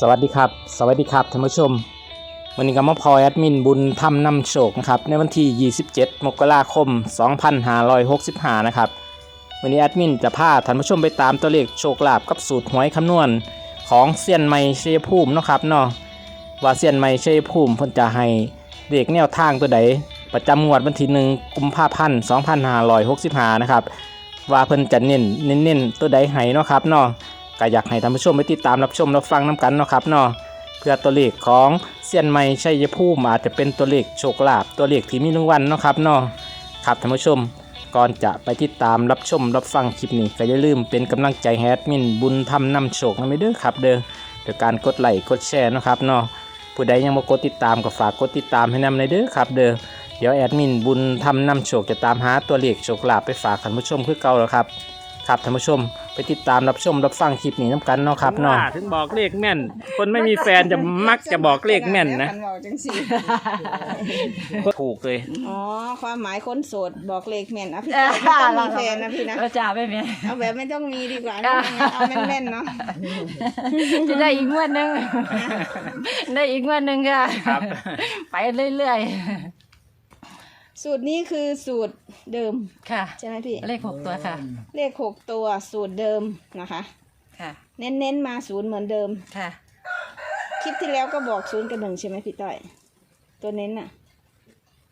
สวัสดีครับ สวัสดีครับท่านผู้ชม วันนี้ก็มาพอแอดมินบุญทำนำโชคนะครับในวันที่ 27 มกราคม 2565 นะครับ วันนี้แอดมินจะพาท่านผู้ชมไปตามตัวเลขโชคลาภกับสูตรหวยคำนวณของเซียนไม้ชัยภูมินะครับเนาะว่าเซียนไม้ชัยภูมิเพิ่นจะให้เลขแนวทางตัวใดประจำงวดวันที่1กุมภาพันธ์ 2565 นะครับว่าเพิ่นจะเน้นเน้นๆตัวใดให้เนาะครับเนาะ ก็อยากให้ท่านผู้ชมไปติดตามรับชมรับฟังน้ำกันเนาะครับเนาะเพื่อตัวเลขของเซียนไม้ชัยภูมิอาจจะเป็นตัวเลขโชคลาภตัวเลขที่มีรางวัลเนาะครับเนาะครับท่านผู้ชมก่อนจะไปติดตามรับชมรับฟังคลิปนี้ก็อย่าลืมเป็นกำลังใจแอดมินบุญทำนำโชคนะไม่เด้อครับเด้อโดยการกดไลค์กดแชร์เนาะครับเนาะผู้ใดยังบ่กดติดตามก็ฝากกดติดตามให้นำในอยเด้อครับเด้อเดี๋ยวแอดมินบุญทำนำโชคจะตามหาตัวเลขโชคลาภไปฝากท่านผู้ชมคือเก่าแล้วครับครับท่านผู้ชม ไปติดตามรับชมรับฟังคลิปนี้น้ำกันเนาะครับเนาะ ถึงบอกเลขแม่น คนไม่มีแฟนจะมักจะบอกเลขแม่นนะคับอกจังสิถูกเลย อ๋อ ความหมายคนโสดบอกเลขแม่นอะพี่ต้อยไม่ต้องมีแฟนนะพี่นะ เราจ่าไม่มีเอาแบบไม่ต้องมีดีกว่านะเอาแม่นๆเนาะ จะได้อีกงวดหนึ่ง ได้อีกงวดหนึ่งค่ะ ครับ ไปเรื่อย สูตรนี้คือสูตรเดิมๆค่ะ ใช่ไหมพี่ เลขหกตัวค่ะ เลขหกตัวสูตรเดิมนะคะ ค่ะเน้นๆมาศูนย์เหมือนเดิม ค่ะ คลิปที่แล้วก็บอกศูนย์กับหนึ่งใช่ไหมพี่ต้อย ตัวเน้นน่ะ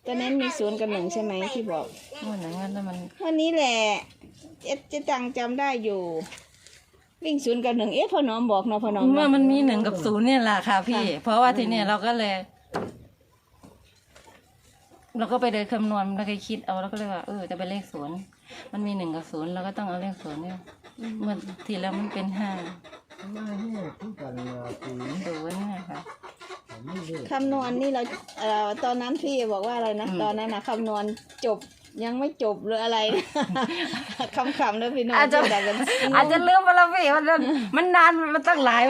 ตัวเน้นมีศูนย์กับหนึ่งใช่ไหมที่บอกงวดไหนงวดนั้นมัน วันนี้แหละเจ๊เจ๊ตังจำได้อยู่ วิ่งศูนย์กับหนึ่งเอ๊ะพ่อน้อมบอกเนาะพ่อน้อมเมื่อเนาะมันมีหนึ่งกับศูนย์เนี่ยแหละค่ะพี่ค่ะเพราะว่าทีเนี้ยเราก็เลย เราก็ไปเดินคำนวณแล้วก็คิดเอาแล้วก็เลยว่าเออจะเป็นเลขศูนย์มันมีหนึ่งกับศูนย์เราก็ต้องเอาเลขศูนย์เนี่ยเมื่อทีแล้วมันเป็นห้าศูนย์เนี่ยค่ะคำนวณนี่เราเอ่อตอนนั้นพี่บอกว่าอะไรนะอืมตอนนั้นนะคำนวณจบ ยังไม่จบหรืออะไร คำขำๆแล้วพี่น้องอาจจะแต่กันอาจจะลืมไปแล้วพี่มันมันนานมันตั้งหลาย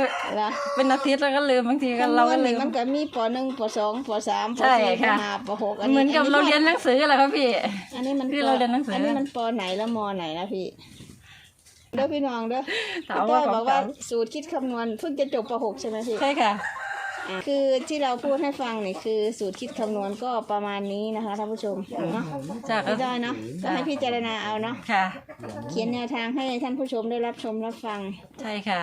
นะเป็นอาทิตย์แล้วก็ลืมบางทีก็คำนเราวก็ณลืนี่มมันก็มีปหนึ่งปสองปสามปใช่สี่ปค่ะห้าปหกอันเหมืนี้อนกับเราเรียนหนังสือแหละครับพี่ อันนี้มันที่ปเราเรียนหนังสืออันนี้มันปไหนแล้วมไหนนะพี่เด้อพี่น้องเด้อถามพี่ต้ว่าอยของบอกว่าเก่าสูตรคิดคำนวณเพิ่งจะจบปหกใช่ไหมพี่ใช่ค่ะอะ คือที่เราพูดให้ฟังนี่คือสูตรคิดคำนวณก็ประมาณนี้นะคะท่านผู้ชมเนาะจากไม่ได้เนาะก็ให้พิจารณาเอาเนาะค่ะ เขียนแนวทางให้ท่านผู้ชมได้รับชมรับฟัง ใช่ค่ะ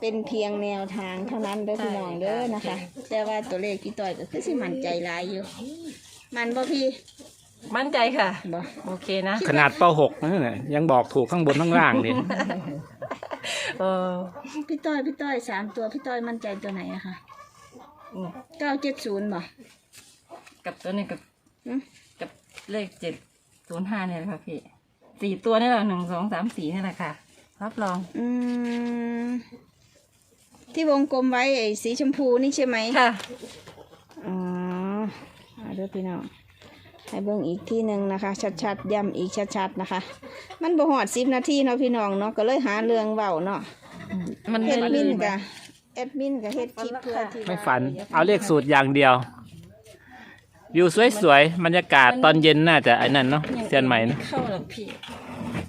เป็นเพียงแนวทางเท่านั้นเด้อพี่น้องเด้อนะคะ แต่ว่าตัวเลขพี่ต้อยก็คือสิมั่นใจหลายอยู่ มันบ่พี่มั่นใจค่ะ บ่โอเคนะ ขนาดป .6 นั่นน่ะยังบอกถูกข้างบนข้างล่างเลยเออพี่ต้อยพี่ต้อยสามตัวพี่ต้อยมั่นใจตัวไหนอะคะ อืมเก้าเจ็ดศูนย์บ่กับตัวนี้กับหึกับเลขเจ็ดศูนย์ห้าเนี่ยแหละค่ะพี่สี่ตัวนี่แหละหนึ่งสองสามสี่นี่แหละค่ะ รับรองอืมที่วงกลมไว้ไอ้สีชมพูนี่ใช่ไหมค่ะ อ๋อเอาเด้อพี่น้องให้เบิ่งอีกที่หนึ่งนะคะ ชัดๆย้ำอีกชัดๆนะคะ มันบ่หอดสิบนาทีเนาะพี่น้องเนาะก็เลยหาเรื่องเว้าเนาะมันแอไม่ดมิลืนมกะ แอดมินกะเฮ็ดคลิปเพื่อที่ไม่ฝัน เอาเลขสูตรอย่างเดียว วิวสวยๆบรรยากาศตอนเย็นน่าจะไอ้นั่นเนาะเซียนใหม่เนอะเข้าหรอกพี่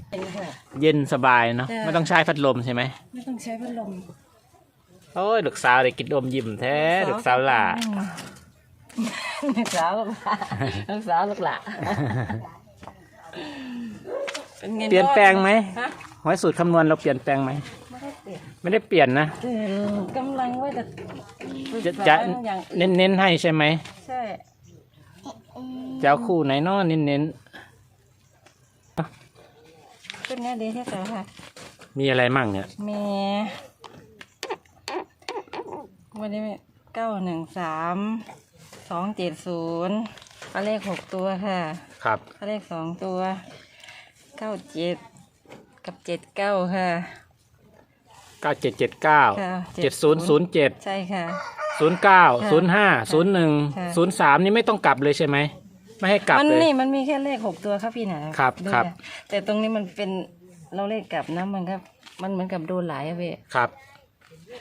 เป็นค่ะ เย็นสบายเนาะจ้ะ ไม่ต้องใช้พัดลมใช่ไหมไม่ต้องใช้พัดลมโอ้ยลูกสาวได้กินอมยิ้มแท้ลูกสาวหล่าลูกสาวลูกหลานลูกสาวลูกหลานเป็นไงเปลี่ยนแปลงไหม ฮะหวยสูตรคำนวณเราเปลี่ยนแปลงไหมไม่ได้เปลี่ยนไม่ได้เปลี่ยนนะเออกำลังว่าจะจะจะอย่างเน้นเน้นๆให้ใช่ไหมใช่จะเอาคู่ไหนเนาะเน้นเน้นเป็นไงดีที่สุดค่ะๆมีอะไรมั่งเนี่ยมีวันนี้เก้าหนึ่งสามสองเจ็ดศูนย์ก็เลขหกตัวค่ะครับก็เลขสองตัวเก้าเจ็ดกับเจ็ดเก้าค่ะ เก้าเจ็ดเจ็ดเก้าค่ะเจ็ดศูนย์ศูนย์เจ็ดใช่ค่ะ ศูนย์เก้าค่ะศูนย์ห้าศูนย์หนึ่งค่ะ ศูนย์สามนี่ไม่ต้องกลับเลยใช่ไหม ไม่ให้กลับมันเลย นี่มันมีแค่เลขหกตัวครับพี่นะครับดูครับจ้ะแต่ตรงนี้มันเป็นเราเลขกลับนะมันก็มันเหมือนกับโดนหลายอะเว้ยครับ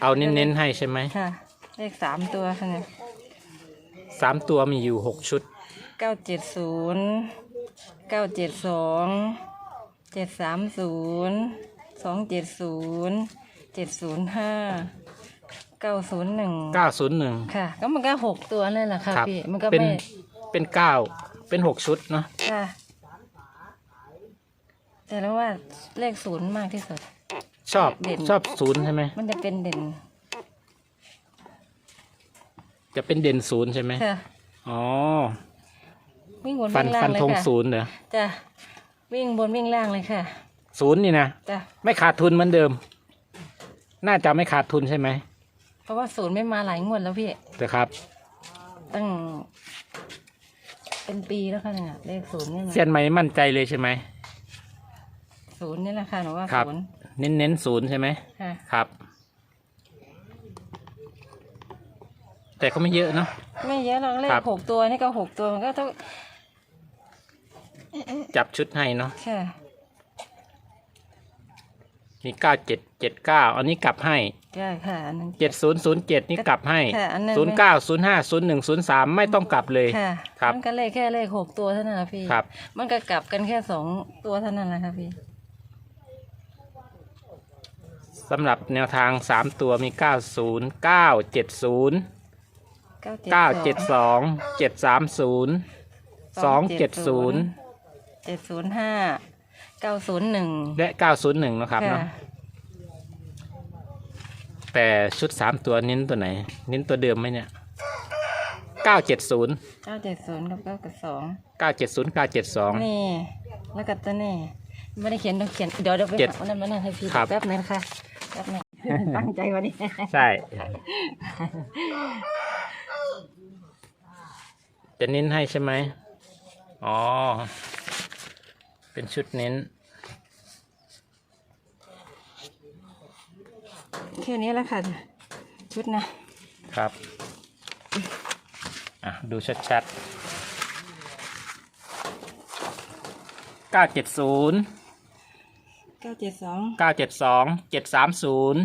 เอาเน้นๆให้ใช่ไหมค่ะ เลขสามตัวค่ะเนี่ยสามตัวมีอยู่หกชุด เก้าเจ็ดศูนย์เก้าเจ็ดสองเจ็ดสามศูนย์สองเจ็ดศูนย์ เจ็ดศูนย์ห้าเก้าศูนย์หนึ่งเก้าศูนย์หนึ่งค่ะ ก็มันก็หกตัวนั่นแหละค่ะครับพี่มันก็เป็นไม่เป็นเก้าเป็นหกชุดเนาะค่ะ แต่แล้วว่าเลขศูนย์มากที่สุด ชอบเด่น ชอบศูนย์ใช่ไหมมันจะเป็นเด่นจะเป็นเด่นศูนย์ใช่ไหมค่ะอ๋อวิ่งบนฟันวิ่งล่าฟังนเลยธงค่ะศูนย์เหรอจ้ะวิ่งบนวิ่งล่างเลยค่ะศูนย์นี่นะจ้ะไม่ขาดทุนเหมือนเดิม น่าจะไม่ขาดทุนใช่ไหมเพราะว่าศูนย์ไม่มาหลายงวดแล้วพี่ นะครับ ตั้ง เป็นปีแล้วค่ะเนี่ยเลขศูนย์นี่เซียนะนไหมมั่นใจเลยใช่ไหม ศูนย์นี่แหละค่ะหนูว่าครับ ศูนย์เน้นเน้นศูนย์ใช่ไหม ค่ะ ครับ แต่ก็ไม่เยอะเนาะ ไม่เยอะหรอกเลครัขบหกตัวนี่ก็หกตัวมันก็ต้องจับชุดให้เนาะ ค่ะ มีเก้าเจ็ดเจ็ดเก้าอันนี้กลับให้ได้ค่ะอันนั้น เจ็ดศูนย์ศูนย์เจ็ดนี่กลับให้ค่ะอันนั้น ศูนย์เก้าศูนย์ห้าศูนย์หนึ่งศูนย์สามไม่ต้องกลับเลย ค่ะครับ มันก็เลขแค่เลขหกตัวเท่านั้นแหละพี่ครับ มันก็กลับกันแค่สองตัวเท่านั้นแหละค่ะพี่สำหรับแนวทางสามตัวมีเก้าศูนย์เก้าเจ็ดศูนย์เก้าเก้าเจ็ดสองเจ็ดสามศูนย์สองเจ็ดศูนย์เจ็ดศูนย์ห้า เก้าศูนย์หนึ่งและเก้าศูนย์หนึ่งนะครับเนาะแต่ชุดสามตัวเน้นตัวไหน เน้นตัวเดิมไหมเนี่ยเก้าเจ็ดศูนย์เก้าเจ็ดศูนย์กับเก้ากับสองเก้าเจ็ดศูนย์เก้าเจ็ดสองนี่แล้วก็ตัวนี่ไม่ได้เขียนต้องเขียนเดี๋ยวเดี๋ยวไปเจ็ดหาวันนั้นมานั่งให้พี่ครับ แป๊บนึงค่ะแป๊บนึงตั้งใจวันนี้ ใช่ จะเน้นให้ใช่ไหมอ๋อ เป็นชุดเน้น แค่นี้แล้วค่ะ ชุดนะครับ อะ ดูชัดๆเก้าเจ็ดศูนย์เก้าเจ็ดสองเก้าเจ็ดสองเจ็ดสามศูนย์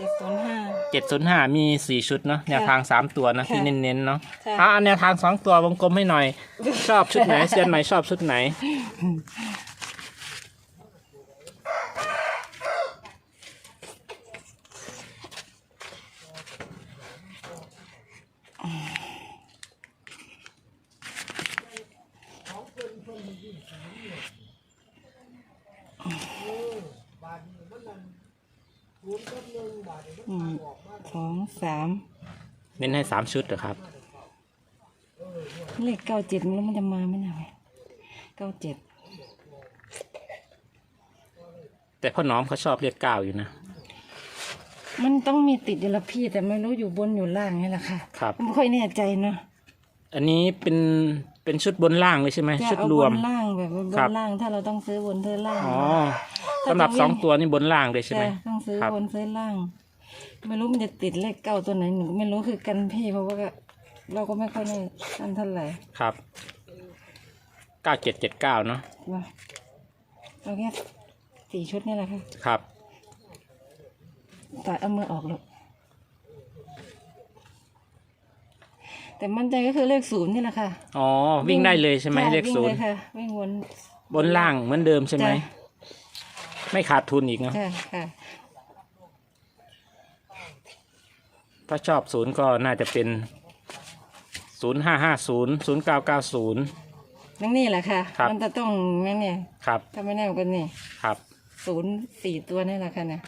เจ็ดศูนย์ห้า เจ็ดศูนย์ห้ามีสี่ชุดเนาะแนวทางสามตัวนะค่ะที่เน้นๆเนาะค่ะ อะแนวทางสองตัววงกลมให้หน่อย ชอบชุดไหนเซียนไหมชอบชุดไหน อืมสองสามเน้นให้สามชุดเหรอครับ เลขเก้าเจ็ดมันแล้วมันจะมาไหมนะเก้าเจ็ดแต่พ่อน้อมเขาชอบเรียกเก้าอยู่นะ มันต้องมีติดอยู่ละพี่ แต่ไม่รู้อยู่บนอยู่ล่างนี่แหละค่ะครับไม่ค่อยแน่ใจเนาะอันนี้เป็นเป็นชุดบนล่างเลยใช่ไหมจะชุดเอารบวมนล่างแบบว่าบครับนล่างถ้าเราต้องซื้อบนซื้อล่างอ๋อถ้า สำหรับจะวิ่งสองตัวนี่บนล่างเลยใช่ไหมจ้ะต้องซื้อครับ บนซื้อล่าง ไม่รู้มันจะติดเลขเก้าตัวไหนหนูก็ไม่รู้คือกันพี่เพราะว่าก็เราก็ไม่ค่อยได้นั่นเท่าไหร่ครับเก้าเจ็ดเจ็ดเก้าเนาะว่าเอาแค่สี่ชุดนี่แหละค่ะครับ ตัดเอามือออกลูกแต่มั่นใจก็คือเลขศูนย์นี่แหละค่ะอ๋อวิ่งได้เลยใช่ไหมเลขวิ่งศูนย์ค่ะวิ่งวน บนล่างเหมือนเดิมใช่ไหมจ้ะ ไม่ขาดทุนอีกเนาะใช่ค่ะถ้าชอบศูนย์ก็น่าจะเป็นศูนย์ห้าห้าศูนย์ศูนย์เก้าเก้าศูนย์ นั่นนี่แหละค่ะ ครับ มันจะต้องนั่นเนี่ยครับ ถ้าไม่แน่ก็นี่ครับ ศูนย์สี่ตัวนี่แหละค่ะเนี่ย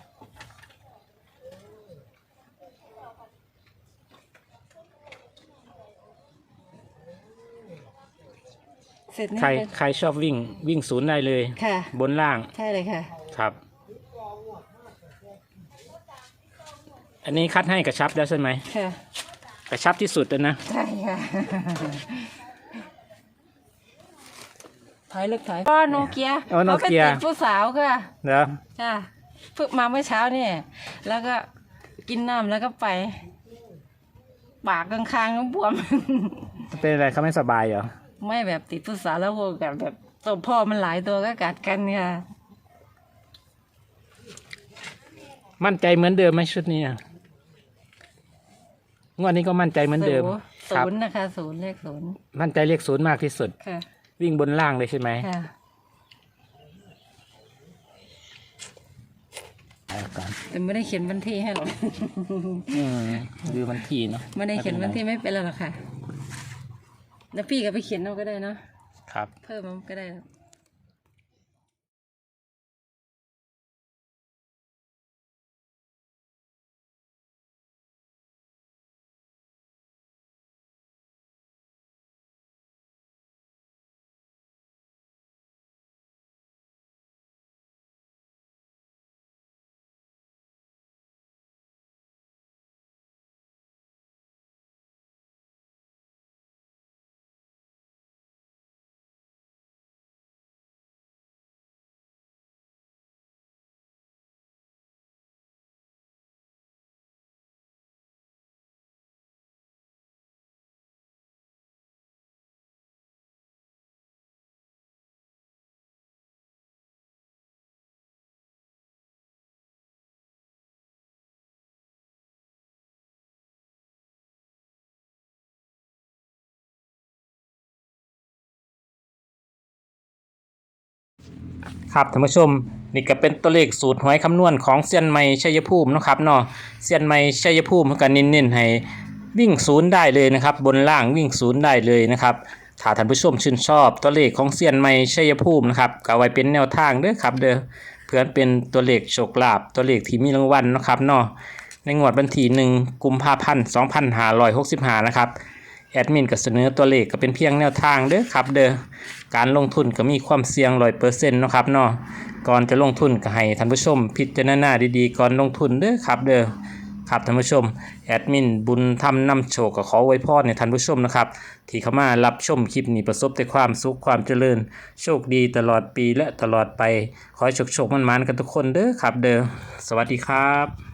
ร็จนี่ใครเป็นใครชอบวิ่งวิ่งศูนย์ได้เลย ค่ะ บนล่างใช่เลยค่ะ ครับ อันนี้คัดให้กระชับแล้วใช่ไหมค่ะ กระชับที่สุดแล้วนะ ใช่ค่ะถอยเลิกถอยก็โนเกียอ๋อโนเกีย ขาไปติดผู้สาวค่ะเดี๋ยวจ้าเพิ่งมาเมื่อเช้าเนี่ยแล้วก็กินน้ำแล้วก็ไป ปากกลางๆก็บวม เป็นอะไรเขาไม่สบายเหรอ ไม่แบบติดผู้สาวแล้วพวกแบบแบบตัวพ่อมันหลายตัวก็กัดกันเนี่ยมั่นใจเหมือนเดิมไหมชุดนี้อะงวดนี้ก็มั่นใจเหมือนเดิมศูครับ ศูนย์นะคะศูนย์เลขศูนย์มั่นใจเลขศูนย์มากที่สุด ค่ะ วิ่งบนล่างเลยใช่ไหมค่ะ เอาก่อนแต่ไม่ได้เขียนวันที่ให้หรอก อืมดูวันที่เนาะไม่ได้เขียนวันที่ไม่เป็นแล้วหรอกค่ะ แล้วพี่ก็ไปเขียนเอาก็ได้เนาะครับ เพิ่มมันก็ได้แล้ ครับท่านผู้ชมนี่ก็เป็นตัวเลขสูตรหวยคำนวณของเซียนไม้ชัยภูมินะครับเนาะเซียนไม้ชัยภูมิเขาก็เน้นๆให้วิ่งศูนย์ได้เลยนะครับ บนล่างวิ่งศูนย์ได้เลยนะครับถ้าท่านผู้ชมชื่นชอบตัวเลขของเซียนไม้ชัยภูมินะครับก็ไว้เป็นแนวทางเด้อครับเด้อเพื่อนเป็นตัวเลขโชคลาภตัวเลขที่มีรางวัลนะครับเนาะในงวดวันที่หนึ่งกุมภาพันธ์2565นะครับ แอดมินก็เสนอตัวเลขก็เป็นเพียงแนวทางเด้อครับ เด้อการลงทุนก็มีความเสี่ยงร้อยเปอร์เซ็นต์นะครับเนาะก่อนจะลงทุนก็ให้ท่านผู้ชม พิจารณาดีๆก่อนลงทุนเด้อครับ เด้อครับท่านผู้ชมแอดมินบุญทำนำโชคก็ขอไว้พรในท่านผู้ชมนะครับ ที่เข้ามารับชมคลิปนี้ประสบแต่ความสุขความเจริญ โชคดีตลอดปีและตลอดไป ขอให้โชคโชคมันๆกันทุกคนเด้อครับ เด้อสวัสดีครับ